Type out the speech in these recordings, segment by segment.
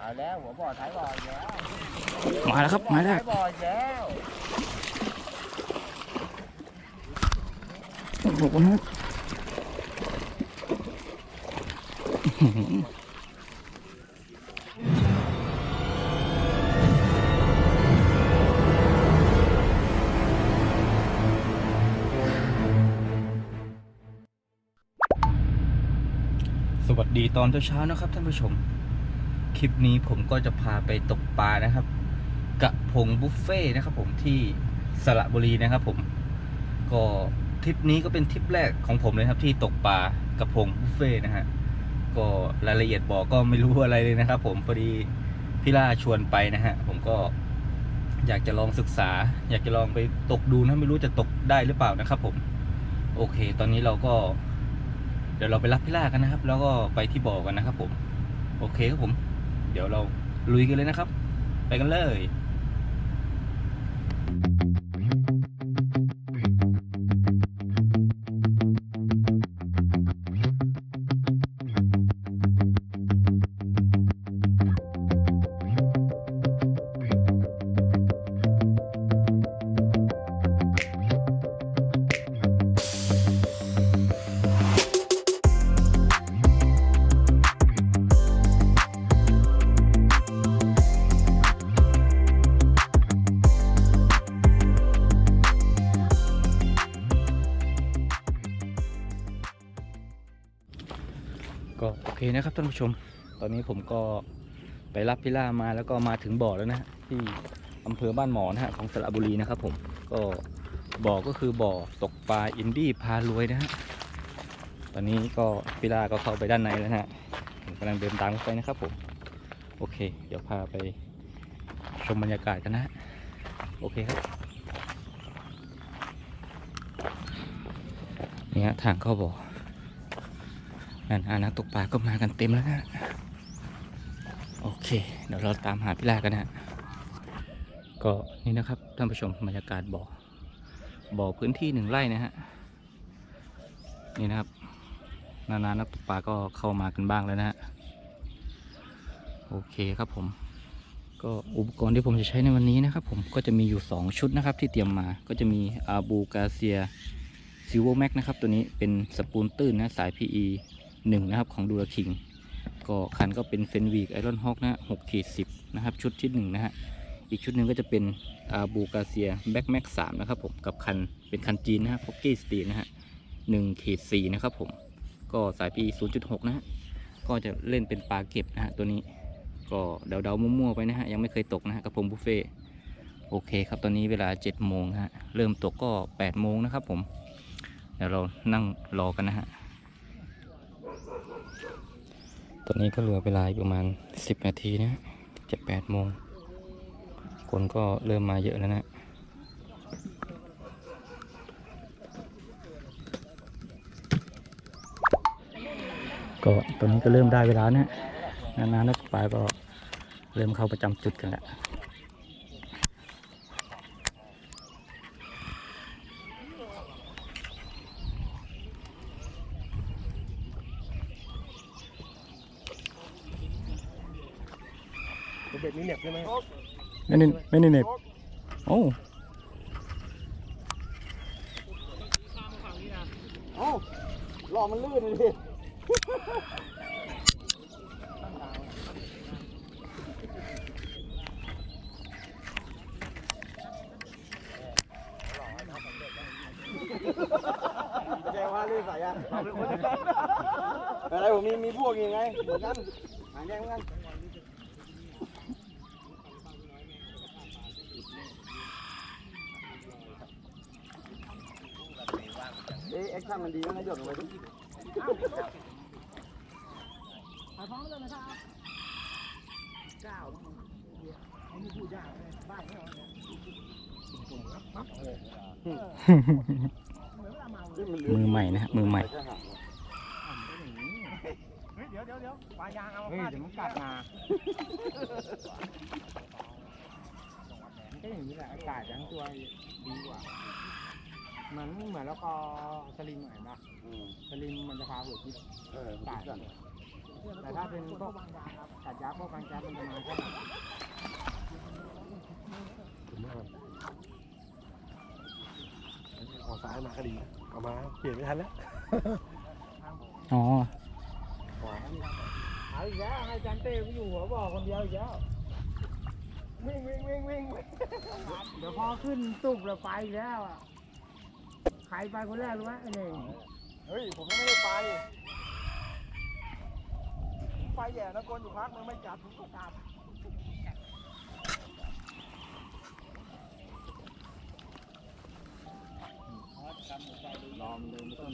เอาแล้วหัวบ่อท้ายบ่ออีกแล้วมาแล้วครับมาแล้วท้ายบ่ออีกแล้วโอ้โหนะสวัสดีตอนเช้าๆนะครับท่านผู้ชม คลิปนี้ผมก็จะพาไปตกปลานะครับ กระพงบุฟเฟ่นะครับผมที่สระบุรีนะครับผม ก็ทริปนี้ก็เป็นทริปแรกของผมเลยครับ ที่ตกปลากระพงบุฟเฟ่นะฮะก็รายละเอียดบอกก็ไม่รู้อะไรเลยนะครับ ผมพอดีพี่ล่าชวนไปนะฮะผมก็อยากจะลองศึกษา อยากจะลองไปตกดูนะไม่รู้จะตกได้หรือเปล่านะครับ ผม โอเค ตอนนี้เราก็ เดี๋ยวเราไปรับพี่ล่ากันนะครับ แล้วก็ไปที่บ่อกันนะครับ ผม โอเคครับผม เดี๋ยวเราลุยกันเลยนะครับ ไปกันเลย นะครับท่านผู้ชม ตอนนี้ผมก็ไปรับพี่ล่ามาแล้วก็มาถึงบ่อแล้วนะที่อำเภอบ้านหมอนะฮะของสระบุรีนะครับผมก็บ่อก็คือบ่อตกปลาอินดี้พารวยนะฮะตอนนี้ก็พี่ล่าก็เข้าไปด้านในแล้วนะฮะผมกำลังเดินตามเข้าไปนะครับผมโอเค เดี๋ยวพาไปชมบรรยากาศกันนะฮะโอเคครับนี่ฮะทางเข้าบ่อ นั่นอานักตกปลาก็มากันเต็มแล้วนะ โอเค เดี๋ยวเราตามหาพี่ลากันนะก็นี่นะครับท่านผู้ชมบรรยากาศบ่อบ่อพื้นที่หนึ่งไร่นะฮะนี่นะครับ นานานักตกปลาก็เข้ามากันบ้างแล้วนะฮะโอเคครับผม ก็อุปกรณ์ที่ผมจะใช้ในวันนี้นะครับ ผมก็จะมีอยู่ 2 ชุดนะครับ ที่เตรียมมาก็จะมีอาบูกาเซียซิลเวอร์แม็กนะครับ ตัวนี้เป็นสปูนตื้นนะสาย PE หนึ่งนะครับของดูราคิง ก็คันก็เป็นเฟนวีกไอรอนฮอกนะหกขีดสิบนะครับชุดที่หนึ่งนะฮะอีกชุดหนึ่งก็จะเป็นอาบูกาเซียแบ็กแม็กสามนะครับผมกับคันเป็นคันจีนนะฮะฟอกกี้สตีนะฮะหนึ่งขีดสี่นะครับผมก็สายปีศูนย์จุดหกนะฮะ ก็จะเล่นเป็นปลาเก็บนะฮะตัวนี้ ก็เดาๆมั่วๆไปนะฮะ ยังไม่เคยตกนะฮะกระพงบุฟเฟ่ โอเคครับ ตอนนี้เวลา7จ็ดโมงฮะ เริ่มตกก็8ปดโมงนะครับผม เดี๋ยวเรานั่งรอกันนะฮะ ต อนนี้ก็เหลือเวลาอีกประมาณ 10 นาทีนะจะ8โมง คนก็เริ่มมาเยอะแล้วนะก็ตอนนี้ก็เริ่มได้เวลานะนานๆนักปลาก็เริ่มเข้าประจำจุดกันแล้ว เด็ดมีเหน็บใช่ไหม ไม่ได้ไม่ได้เหน็บโอ้เอ้าหล่อมันลื่นเลยแกว่าลื่นสายยังอะไรผมมีมีพวกยังไงเหมือนกันหางแดงเหมือนกัน เอ๊ะแอคชั่นมันดีนะหยดลงไปดิมือใหม่นะฮะมือใหม่เดี๋ยวเดี๋ยวเดี๋ยวปลายางเอาเฮ้ยเดี๋ยวมันกัดมาก็อย่างนี้แหละอากาศทั้งตัวดีกว่า เหมือนเหมือนแล้วก็สลิมเหมือนปะสลิมมันจะพาหัวคิดตายแต่ถ้าเป็นพวกกัดยาพวกกังแก๊สมันจะมาแค่ขอซ้ายมาก็ดีเอามาเปลี่ยนไม่ทันแล้วอ๋อ ขวาเอาอีกแล้วให้จันเต้กูอยู่หัวบ่อคนเดียวอีกแล้ววิ่งวิ่งวิ่งวิ่งเดี๋ยวพอขึ้นตุบแล้วไปอีกแล้วอะ ใครไปคนแรกรู้ไหมไอ้หนึ่งเฮ้ย ผมยังไม่ได้ไปผมไปแย่นะคนอยู่พักมึงไม่จับผมก็จับ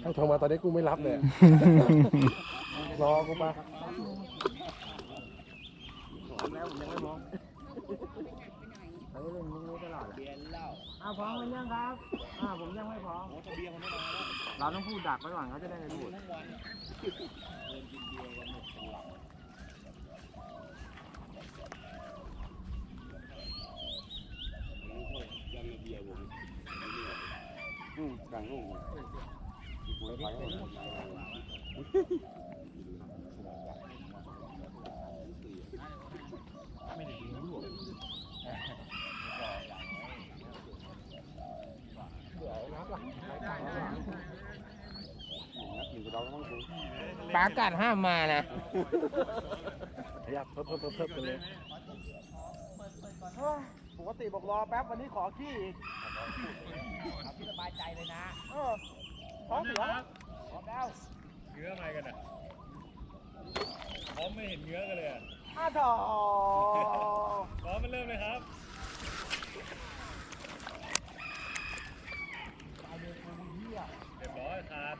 ให้โทรมาตอนนี้กูไม่รับเลยรอกูปะแล้วผมยังไม่มอง เขาเล่นมุกนี้ตลอดแหละอ้าวพร้อมกันยังครับอ่าผมยังไม่พร้อมเราต้องพูดดักไว้ก่อนเขาจะได้ไม่พูดปากัด ห้ามมานะขยับเพิ่มเพิ่มเพิ่มเพิ่มกันเลยปกติบอกรอแป๊บวันนี้ขอขี้อีกสบายใจเลยนะเออท้องเสียพร้อมแล้วเนื้ออะไรกันอะพร้อมไม่เห็นเนื้อกันเลยอะอ้าวถอ พร้อมมันเริ่มเลยครับ เรียบร้อยขาด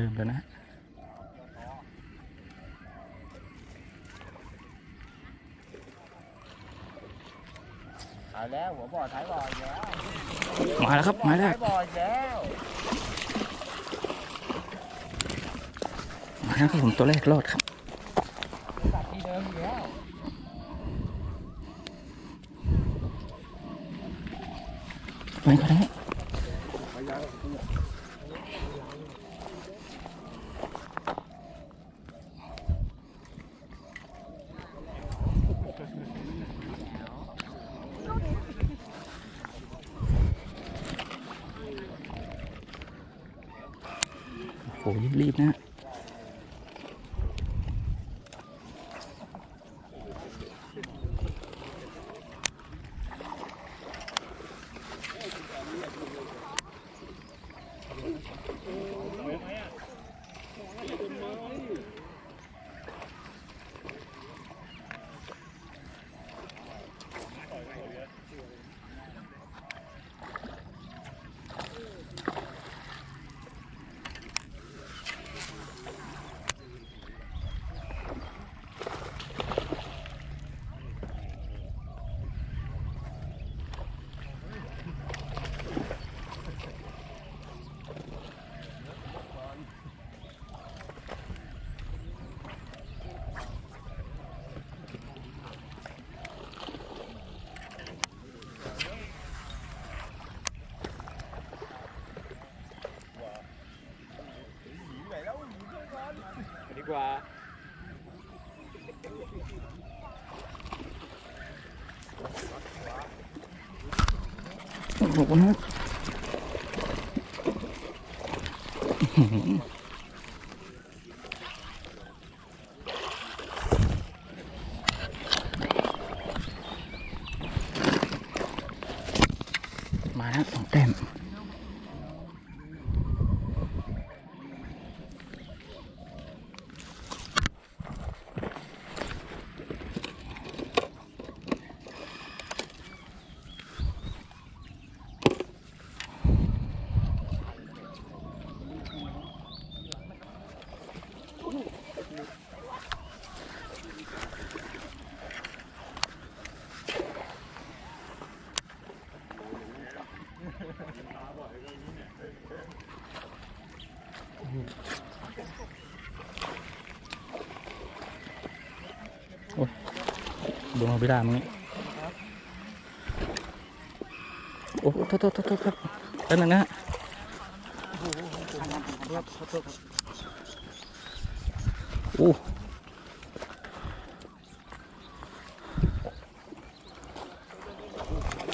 ลืมแล้วนะเอาแล้วหัวบ่อท้ายบ่อแล้วมาแล้วครับมาแล้วบ่อแล้วมาแล้วครับผมตัวแรกรอดครับที่เดิมอีกแล้วไปก็ได้ รีบๆนะ ขอบคุณครับอื้อหือมาแล้วสองแต้ม ดวงพิราบมึงนี่โอ้โหโทษโทษโทษโทษครับแป๊บนึงนะฮะโอ้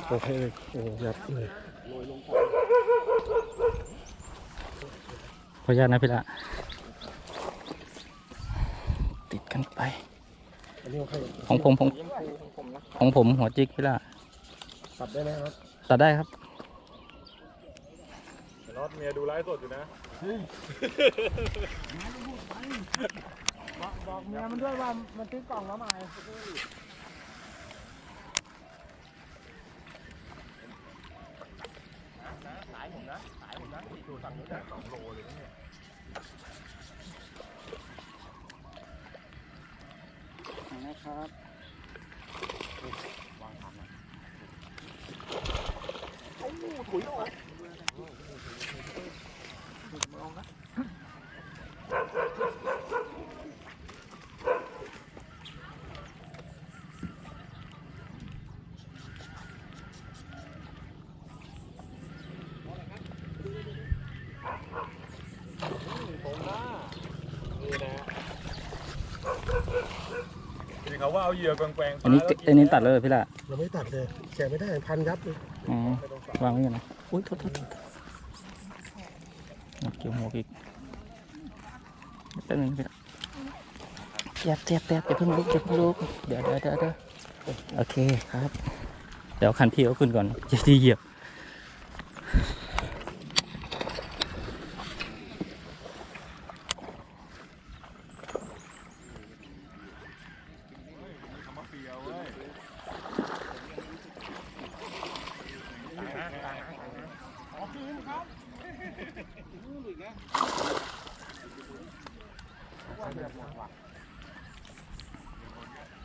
โอเคโอ้ยับเลยขออนุญาตนะพี่ละติดกันไป อันนี้โอเคของผมของของผมหัวจิกพี่ละตัดได้ไหมครับตัดได้ครับน็อตเมียดูไลฟ์สดอยู่นะบอกบอกเมียมันด้วยว่ามันซื้อกล่องมาใหม่น ที่เขาว่าเอาเหยื่อแกว่งๆอันนี้ปลาแล้วอันนี้ตัดเลยพี่ละเราไม่ตัดเลยแกะไม่ได้พันยับเลย อ๋อ วางไว้ก่อนนะอุ้ยโทษโทษโทษเอาเกี่ยวหัวอีกแป๊บนึงพี่ละเจ็บเจ็บเจ็บอย่าเพิ่งลุกอย่าเพิ่งลุกเดี๋ยวเดี๋ยวเดี๋ยวเดี๋ยวโอเคครับ เดี๋ยวคันพี่เอาขึ้นก่อนจะที่เหยียบ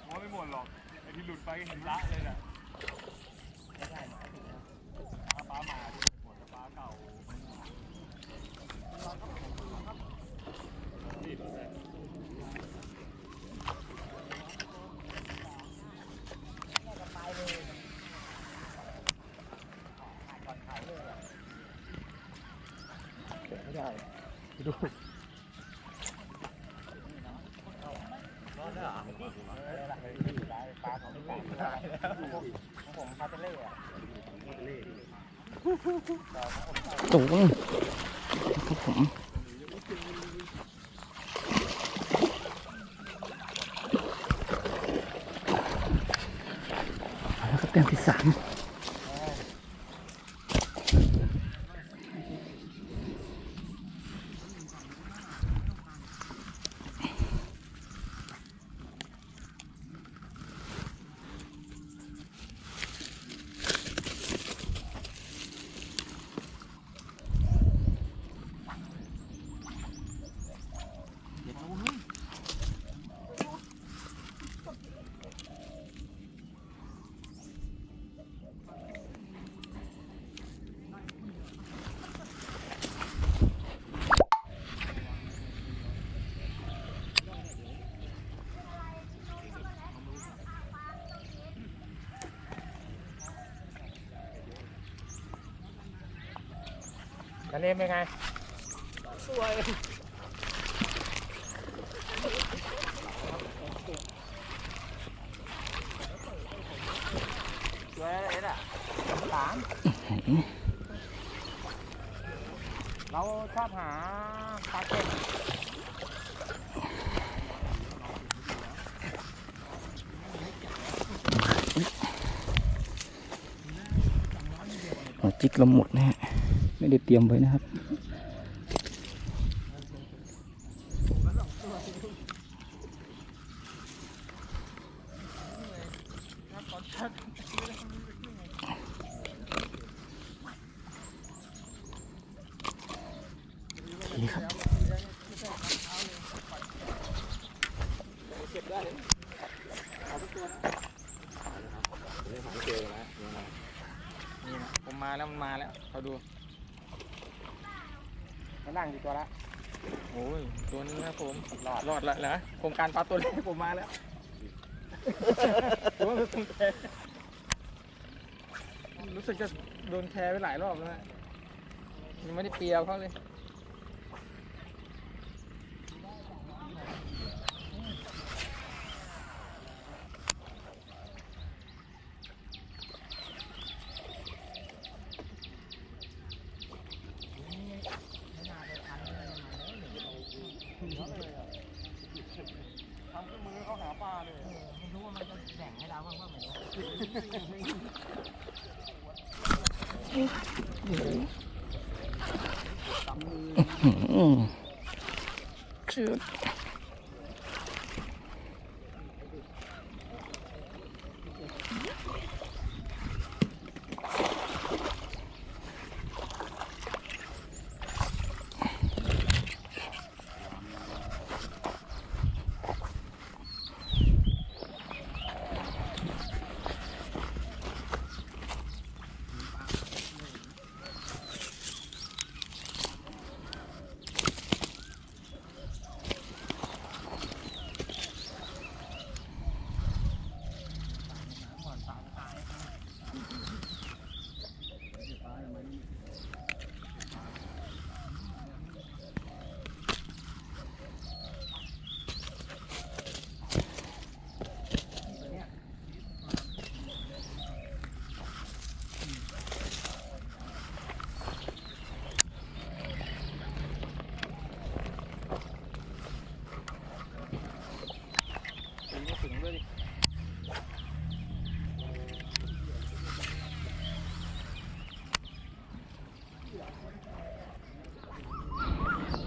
มองไม่หมดหรอกไอ้ที่หลุดไปก็เห็นละเลยน่ะถ้าปลาหมาหมดปลาเก่า แกะไม่ได้ไป ดูผมคาเตเล่อะสูงครับผมเอาละครับเต็มที่สาม นันเองเป็นไง สวยสวยอะไรน่ะหลามเราชอบหาปลาเก็ดจิกเราหมดนะฮะ ได้เตรียมไว้นะครับดีครับผมมาแล้วมันมาแล้วเขาดู มันนั่งอยู่ตัวละโอ้ยตัวนี้ครับผมรอดรอดละเหรอโครงการปลาตัวเล็กผมมาแล้วตัวมันคงแชร์รู้สึกจะโดนแชร์ไปหลายรอบแล้วนะยังไม่ได้เปียวเขาเลย Thank you.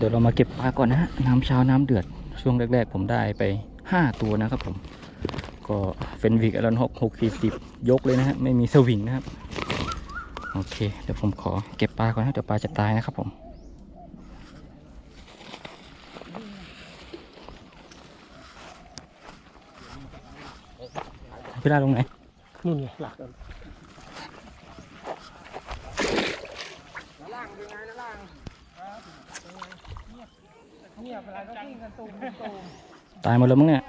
ดี๋ยวเรามาเก็บปลาก่อนนะฮะน้ำเช้าน้ำเดือดช่วงแรก ๆ ผมได้ไป 5 ตัวนะครับผม ก็เฟนวิกอลอนหกหกสี่สิบยกเลยนะฮะไม่มีสวิงนะครับ โอเค เดี๋ยวผมขอเก็บปลาก่อนนะเดี๋ยวปลาจะตายนะครับผมพี่ได้ลงไหนนู่นไงหลักกัน แล้วล่างเป็นไงแล้วล่าง เวลาก็วิ่งกันตูมตูมตายหมดแล้วมั้งเนี่ย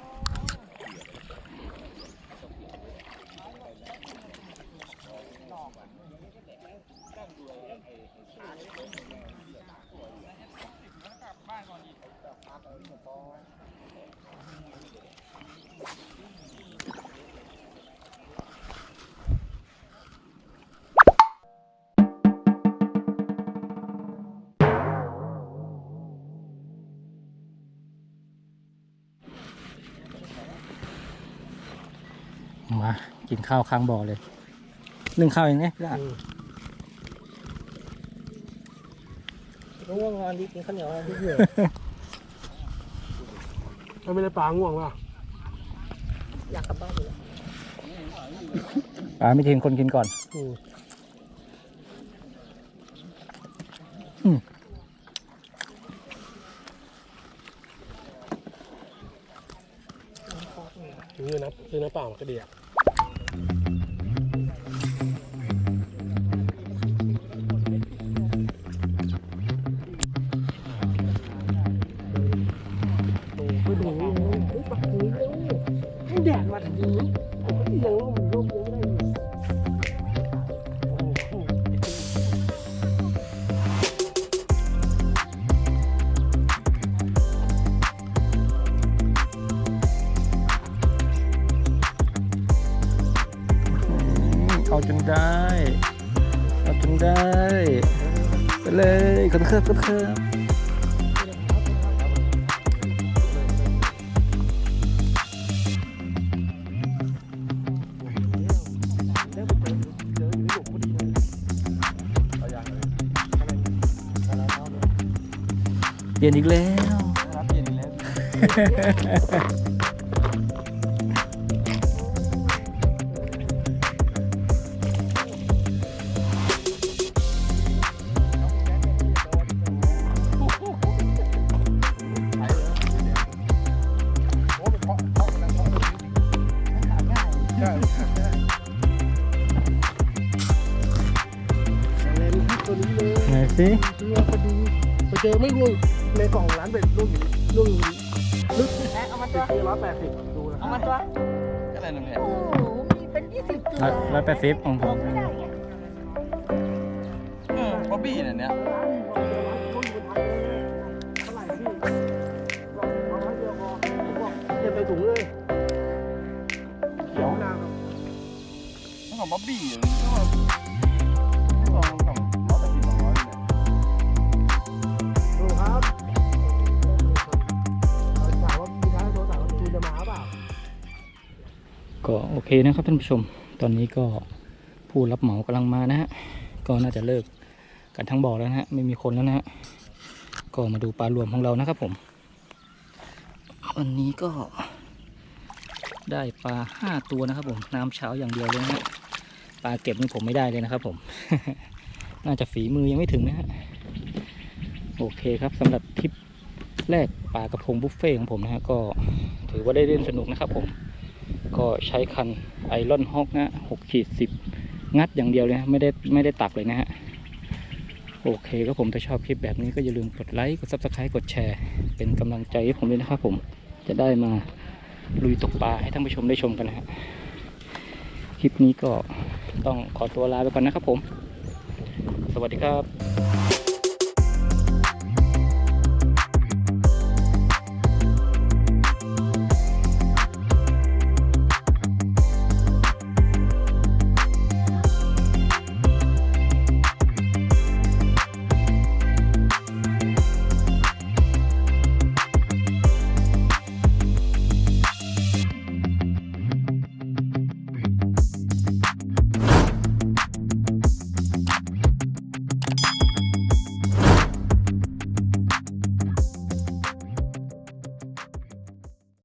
มากินข้าวค้างบ่อเลยนึ่งข้าวเองเนี่ยพี่ละง่วงนอนดีกินข้าวเหนียวอะไรดีถ้าไม่ได้ปลาง่วงว่ะอยากกลับบ้านอยู่ปลาไม่ทิ้งคนกินก่อน กระเคิบกระเคิบเปลี่ยนอีกแล้ว วงอยู่ร่วงอยู่ลึกเอามาติตัวดร้อยแปดสิบดูนะเอามาตัวอะไรนั่นเนี่ยโอ้โหมีเป็นยี่สิบตัวร้อยแปดสิบของผมไม่ได้ไงเออบ๊อบบี้เนี่ยเนี่ยเท่าไหร่พี่ลองลองให้เดียวพอผมบอกเก็บใส่ถุงเลยเขียวนางครับต้องของบ๊อบบี้อย่ เคนะครับท่านผู้ชม ตอนนี้ก็ผู้รับเหมากำลังมานะฮะ ก็น่าจะเลิกกันทั้งบ่อแล้วนะฮะ ไม่มีคนแล้วนะฮะ ก็มาดูปลารวมของเรานะครับผม วันนี้ก็ได้ปลาห้าตัวนะครับผม น้ำเช้าอย่างเดียวเลยนะฮะ ปลาเก็บนี่ผมไม่ได้เลยนะครับผม น่าจะฝีมือยังไม่ถึงนะฮะ โอเคครับสำหรับทริปแรกปลากระพงบุฟเฟ่ของผมนะฮะก็ถือว่าได้เล่นสนุกนะครับผม ก็ใช้คันไอรอนฮอกนะหกขีดสิบงัดอย่างเดียวเลยนะไม่ได้ไม่ได้ตักเลยนะฮะโอเคครับผมถ้าชอบคลิปแบบนี้ก็อย่าลืมกดไลค์กด subscribe กดแชร์ เป็นกำลังใจให้ผมด้วยนะครับผมจะได้มาลุยตกปลาให้ท่านผู้ชมได้ชมกันนะฮะคลิปนี้ก็ต้องขอตัวลาไปก่อนนะครับผม สวัสดีครับ